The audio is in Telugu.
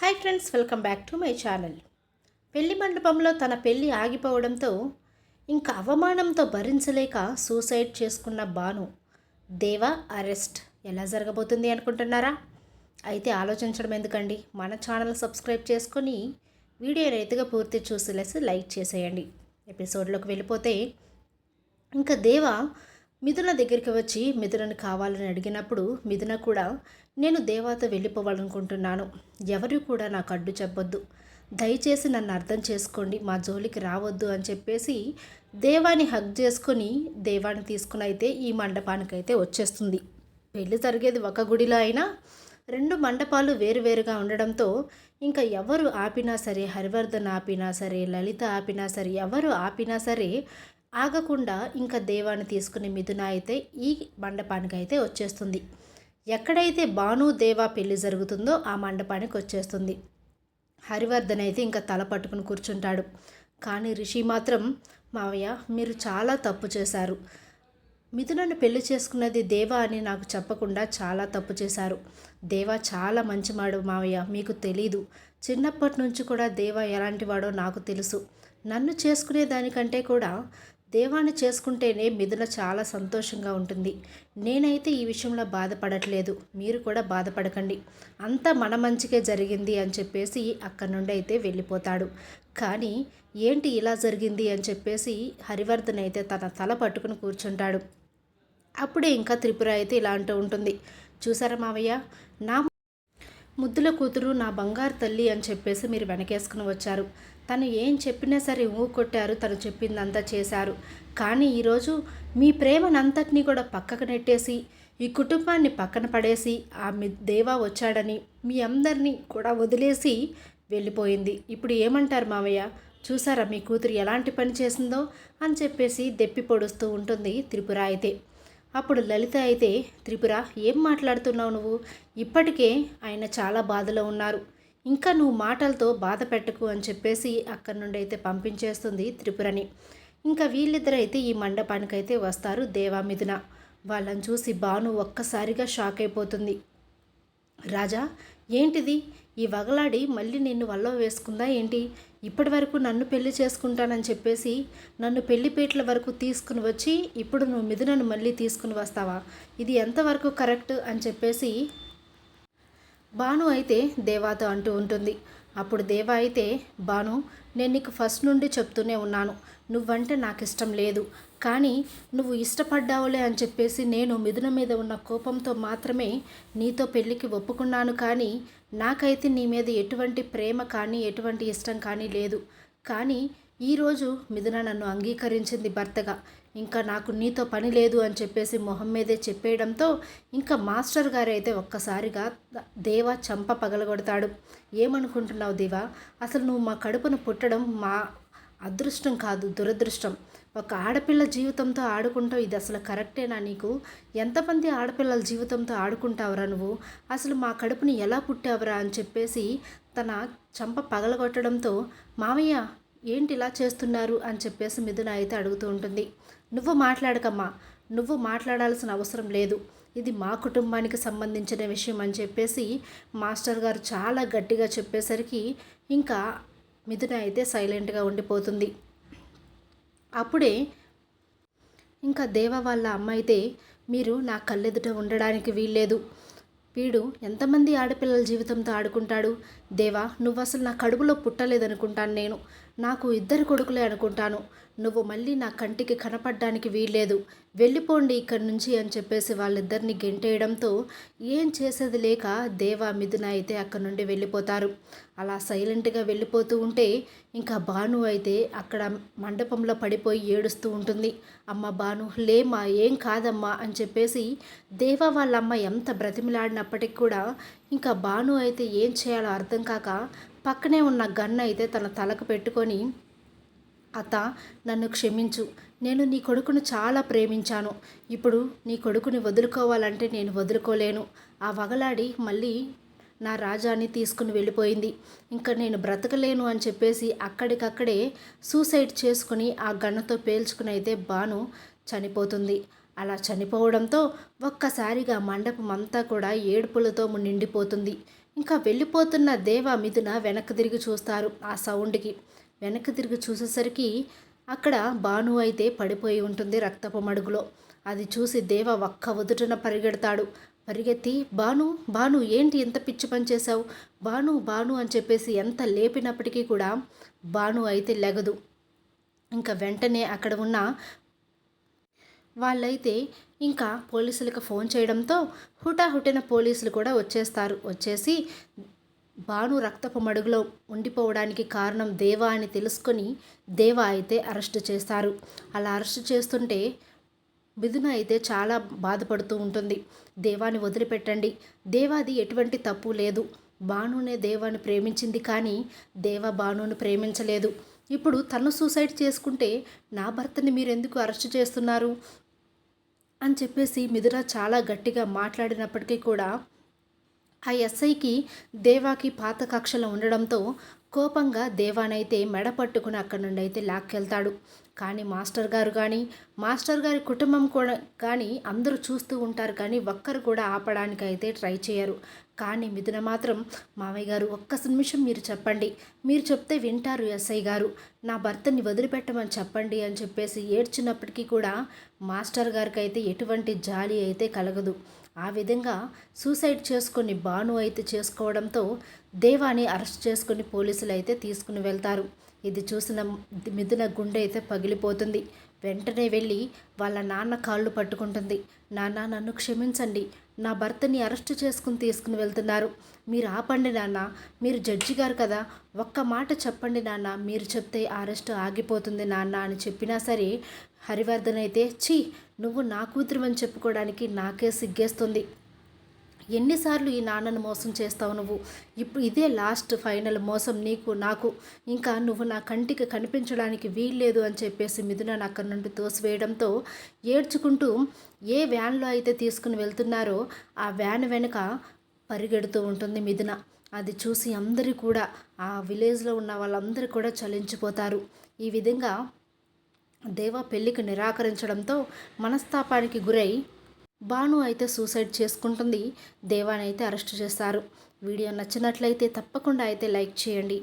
Hi friends welcome back to my channel. పెళ్ళి మండపంలో తన పెళ్ళి ఆగిపోవడంతో ఇంకా అవమానంతో భరించలేక సూసైడ్ చేసుకున్న బాను దేవా అరెస్ట్ ఎలా జరగబోతుంది అనుకుంటున్నారా? అయితే ఆలోచించడం ఎందుకండి? మన ఛానల్ సబ్స్క్రైబ్ చేసుకొని వీడియో రైతుగా పూర్తి చూసేలేసి లైక్ చేసేయండి. ఎపిసోడ్లోకి వెళ్ళిపోతే ఇంకా దేవ మిథున దగ్గరికి వచ్చి మిథునను కావాలని అడిగినప్పుడు మిథున కూడా నేను దేవాతో వెళ్ళిపోవాలనుకుంటున్నాను. ఎవరు కూడా నాకు అడ్డు చెప్పొద్దు. దయచేసి నన్ను అర్థం చేసుకోండి. మా జోలికి రావద్దు అని చెప్పేసి దేవాన్ని హగ్ చేసుకొని దేవాన్ని తీసుకుని అయితే ఈ మండపానికైతే వచ్చేస్తుంది. పెళ్ళి జరిగేది ఒక గుడిలో అయినా రెండు మండపాలు వేరువేరుగా ఉండడంతో ఇంకా ఎవరు ఆపినా సరే హరివర్ధన్ ఆపినా సరే లలిత ఆపినా సరే ఎవరు ఆపినా సరే ఆగకుండా ఇంకా దేవాన్ని తీసుకుని మిథున అయితే ఈ మండపానికి అయితే వచ్చేస్తుంది. ఎక్కడైతే భాను దేవా పెళ్ళి జరుగుతుందో ఆ మండపానికి వచ్చేస్తుంది. హరివర్ధన్ అయితే ఇంకా తల పట్టుకుని కూర్చుంటాడు. కానీ రిషి మాత్రం మావయ్య మీరు చాలా తప్పు చేశారు. మిథునను పెళ్ళి చేసుకున్నది దేవా అని నాకు చెప్పకుండా చాలా తప్పు చేశారు. దేవా చాలా మంచివాడు మావయ్య మీకు తెలీదు. చిన్నప్పటి నుంచి కూడా దేవా ఎలాంటివాడో నాకు తెలుసు. నన్ను చేసుకునే దానికంటే కూడా దేవాన్ని చేసుకుంటేనే మిథున చాలా సంతోషంగా ఉంటుంది. నేనైతే ఈ విషయంలో బాధపడట్లేదు. మీరు కూడా బాధపడకండి. అంతా మన మంచికే జరిగింది అని చెప్పేసి అక్కడి నుండి అయితే వెళ్ళిపోతాడు. కానీ ఏంటి ఇలా జరిగింది అని చెప్పేసి హరివర్ధన్ అయితే తన తల పట్టుకుని కూర్చుంటాడు. అప్పుడే ఇంకా త్రిపుర అయితే ఇలా అంటూ ఉంటుంది. చూసారా మావయ్య? నా ముద్దుల కూతురు నా బంగారు తల్లి అని చెప్పేసి మీరు వెనకేసుకుని వచ్చారు. తను ఏం చెప్పినా సరే ఊ కొట్టారు. తను చెప్పిందంతా చేశారు. కానీ ఈరోజు మీ ప్రేమనంతటినీ కూడా పక్కకు నెట్టేసి ఈ కుటుంబాన్ని పక్కన పడేసి ఆ మీ దేవా వచ్చాడని మీ అందరినీ కూడా వదిలేసి వెళ్ళిపోయింది. ఇప్పుడు ఏమంటారు మావయ్య? చూసారా మీ కూతురు ఎలాంటి పని చేసిందో? అని చెప్పేసి దెప్పి పొడుస్తూ ఉంటుంది త్రిపుర అయితే. అప్పుడు లలిత అయితే త్రిపుర ఏం మాట్లాడుతున్నావు నువ్వు? ఇప్పటికే ఆయన చాలా బాధలో ఉన్నారు. ఇంకా నువ్వు మాటలతో బాధ పెట్టకు అని చెప్పేసి అక్కడి నుండి అయితే పంపించేస్తుంది త్రిపురని. ఇంకా వీళ్ళిద్దరైతే ఈ మండపానికైతే వస్తారు దేవామిథున వాళ్ళని చూసి భాను ఒక్కసారిగా షాక్ అయిపోతుంది. రాజా ఏంటిది? ఈ వగలాడి మళ్ళీ నిన్ను వల్ల వేసుకుందా ఏంటి? ఇప్పటి వరకు నన్ను పెళ్ళి చేసుకుంటానని చెప్పేసి నన్ను పెళ్ళిపేట్ల వరకు తీసుకుని వచ్చి ఇప్పుడు నువ్వు మిథునను మళ్ళీ తీసుకుని వస్తావా? ఇది ఎంతవరకు కరెక్ట్ అని చెప్పేసి భాను అయితే దేవాతో అంటూ ఉంటుంది. అప్పుడు దేవా అయితే భాను నేను నీకు ఫస్ట్ నుండి చెప్తూనే ఉన్నాను. నువ్వంటే నాకు ఇష్టం లేదు. కానీ నువ్వు ఇష్టపడ్డావులే అని చెప్పేసి నేను మిథున మీద ఉన్న కోపంతో మాత్రమే నీతో పెళ్ళికి ఒప్పుకున్నాను. కానీ నాకైతే నీ మీద ఎటువంటి ప్రేమ కానీ ఎటువంటి ఇష్టం కానీ లేదు. కానీ ఈరోజు మిథున నన్ను అంగీకరించింది భర్తగా. ఇంకా నాకు నీతో పని లేదు అని చెప్పేసి మొహం మీదే చెప్పేయడంతో ఇంకా మాస్టర్ గారు అయితే ఒక్కసారిగా దేవా చంప పగలగొడతాడు. ఏమనుకుంటున్నావు దేవా? అసలు నువ్వు మా కడుపును పుట్టడం మా అదృష్టం కాదు దురదృష్టం. ఒక ఆడపిల్ల జీవితంతో ఆడుకుంటావు ఇది అసలు కరెక్టేనా నీకు? ఎంతమంది ఆడపిల్లల జీవితంతో ఆడుకుంటావురా నువ్వు? అసలు మా కడుపుని ఎలా పుట్టావురా అని చెప్పేసి తన చంప పగలగొట్టడంతో మామయ్య ఏంటి ఇలా చేస్తున్నారు అని చెప్పేసి మిథున అయితే అడుగుతూ ఉంటుంది. నువ్వు మాట్లాడకమ్మా నువ్వు మాట్లాడాల్సిన అవసరం లేదు. ఇది మా కుటుంబానికి సంబంధించిన విషయం అని చెప్పేసి మాస్టర్ గారు చాలా గట్టిగా చెప్పేసరికి ఇంకా మిథున అయితే సైలెంట్గా ఉండిపోతుంది. అప్పుడే ఇంకా దేవ వాళ్ళ అమ్మ అయితే మీరు నా కళ్ళెదుట ఉండడానికి వీల్లేదు. వీడు ఎంతమంది ఆడపిల్లల జీవితంతో ఆడుకుంటాడు? దేవా నువ్వు అసలు నా కడుపులో పుట్టలేదనుకుంటాను నేను. నాకు ఇద్దరు కొడుకులే అనుకుంటాను. నువ్వు మళ్ళీ నా కంటికి కనపడడానికి వీల్లేదు. వెళ్ళిపోండి ఇక్కడి నుంచి అని చెప్పేసి వాళ్ళిద్దరిని గెంటేయడంతో ఏం చేసేది లేక దేవా మిథున అయితే అక్కడి నుండి వెళ్ళిపోతారు. అలా సైలెంట్గా వెళ్ళిపోతూ ఉంటే ఇంకా భాను అయితే అక్కడ మండపంలో పడిపోయి ఏడుస్తూ ఉంటుంది. అమ్మ భాను లేమ్మా ఏం కాదమ్మా అని చెప్పేసి దేవా వాళ్ళమ్మ ఎంత బ్రతిమిలాడినప్పటికి కూడా ఇంకా భాను అయితే ఏం చేయాలో అర్థం కాక పక్కనే ఉన్న గన్ను అయితే తన తలకు పెట్టుకొని అత నన్ను క్షమించు. నేను నీ కొడుకును చాలా ప్రేమించాను. ఇప్పుడు నీ కొడుకుని వదులుకోవాలంటే నేను వదులుకోలేను. ఆ వగలాడి మళ్ళీ నా రాజాని తీసుకుని వెళ్ళిపోయింది. ఇంకా నేను బ్రతకలేను అని చెప్పేసి అక్కడికక్కడే సూసైడ్ చేసుకుని ఆ గన్నతో పేల్చుకుని అయితే బాను చనిపోతుంది. అలా చనిపోవడంతో ఒక్కసారిగా మండపం అంతా కూడా ఏడుపులతో నిండిపోతుంది. ఇంకా వెళ్ళిపోతున్న దేవ మిథున వెనక్కి తిరిగి చూస్తారు ఆ సౌండ్కి. వెనక్కి తిరిగి చూసేసరికి అక్కడ భాను అయితే పడిపోయి ఉంటుంది రక్తపు మడుగులో. అది చూసి దేవ ఒక్క వదుటన పరిగెడతాడు. పరిగెత్తి బాను బాను ఏంటి ఎంత పిచ్చి పని చేశావు? బాను బాను అని చెప్పేసి ఎంత లేపినప్పటికీ కూడా బాను అయితే లెగదు. ఇంకా వెంటనే అక్కడ ఉన్న వాళ్ళైతే ఇంకా పోలీసులకు ఫోన్ చేయడంతో హుటాహుటిన పోలీసులు కూడా వచ్చేస్తారు. వచ్చేసి భాను రక్తపు మడుగులో ఉండిపోవడానికి కారణం దేవా అని తెలుసుకొని దేవా అయితే అరెస్ట్ చేస్తారు. అలా అరెస్ట్ చేస్తుంటే మిథున అయితే చాలా బాధపడుతూ ఉంటుంది. దేవాని వదిలిపెట్టండి. దేవాది ఎటువంటి తప్పు లేదు. భానునే దేవాని ప్రేమించింది కానీ దేవ బానుని ప్రేమించలేదు. ఇప్పుడు తను సూసైడ్ చేసుకుంటే నా భర్తని మీరు ఎందుకు అరెస్ట్ చేస్తున్నారు? అని చెప్పేసి మిథున చాలా గట్టిగా మాట్లాడినప్పటికీ కూడా ఆ ఎస్ఐకి దేవాకి పాత కక్షలో ఉండడంతో కోపంగా దేవానైతే మెడ పట్టుకుని అక్కడి నుండి అయితే లాక్కెళ్తాడు. కానీ మాస్టర్ గారు కానీ మాస్టర్ గారి కుటుంబం కూడా కానీ అందరూ చూస్తూ ఉంటారు కానీ ఒక్కరు కూడా ఆపడానికి అయితే ట్రై చేయరు. కానీ మిథున మాత్రం మావయ్య గారు ఒక్క నిమిషం మీరు చెప్పండి. మీరు చెప్తే వింటారు ఎస్ఐ గారు. నా భర్తని వదిలిపెట్టమని చెప్పండి అని చెప్పేసి ఏడ్చినప్పటికీ కూడా మాస్టర్ గారికి అయితే ఎటువంటి జాలి అయితే కలగదు. ఆ విధంగా సూసైడ్ చేసుకొని బాను అయితే చేసుకోవడంతో దేవాని అరెస్ట్ చేసుకుని పోలీసులు అయితే తీసుకుని వెళ్తారు. ఇది చూసిన మిథున గుండె అయితే పగిలిపోతుంది. వెంటనే వెళ్ళి వాళ్ళ నాన్న కాళ్ళు పట్టుకుంటుంది. నాన్న నన్ను క్షమించండి. నా భర్తని అరెస్ట్ చేసుకుని తీసుకుని వెళ్తున్నారు. మీరు ఆపండి నాన్న. మీరు జడ్జి గారు కదా. ఒక్క మాట చెప్పండి నాన్న. మీరు చెప్తే అరెస్ట్ ఆగిపోతుంది నాన్న అని చెప్పినా సరే హరివర్ధన్ అయితే ఛీ నువ్వు నా కూతురు అని చెప్పుకోవడానికి నాకే సిగ్గేస్తుంది. ఎన్నిసార్లు ఈ నాన్నను మోసం చేస్తావు నువ్వు? ఇప్పుడు ఇదే లాస్ట్ ఫైనల్ మోసం నీకు నాకు. ఇంకా నువ్వు నా కంటికి కనిపించడానికి వీల్లేదు అని చెప్పేసి మిథున అక్కడి నుండి తోసివేయడంతో ఏడ్చుకుంటూ ఏ వ్యాన్లో అయితే తీసుకుని వెళ్తున్నారో ఆ వ్యాన్ వెనుక పరిగెడుతూ ఉంటుంది మిథున. అది చూసి అందరూ కూడా ఆ విలేజ్లో ఉన్న వాళ్ళందరూ కూడా చలించిపోతారు. ఈ విధంగా దేవ పెళ్ళికి నిరాకరించడంతో మనస్తాపానికి గురై భాను అయితే సూసైడ్ చేసుకుంటుంది. దేవాని అయితే అరెస్ట్ చేస్తారు వీడియో నచ్చినట్లయితే తప్పకుండా అయితే లైక్ చేయండి.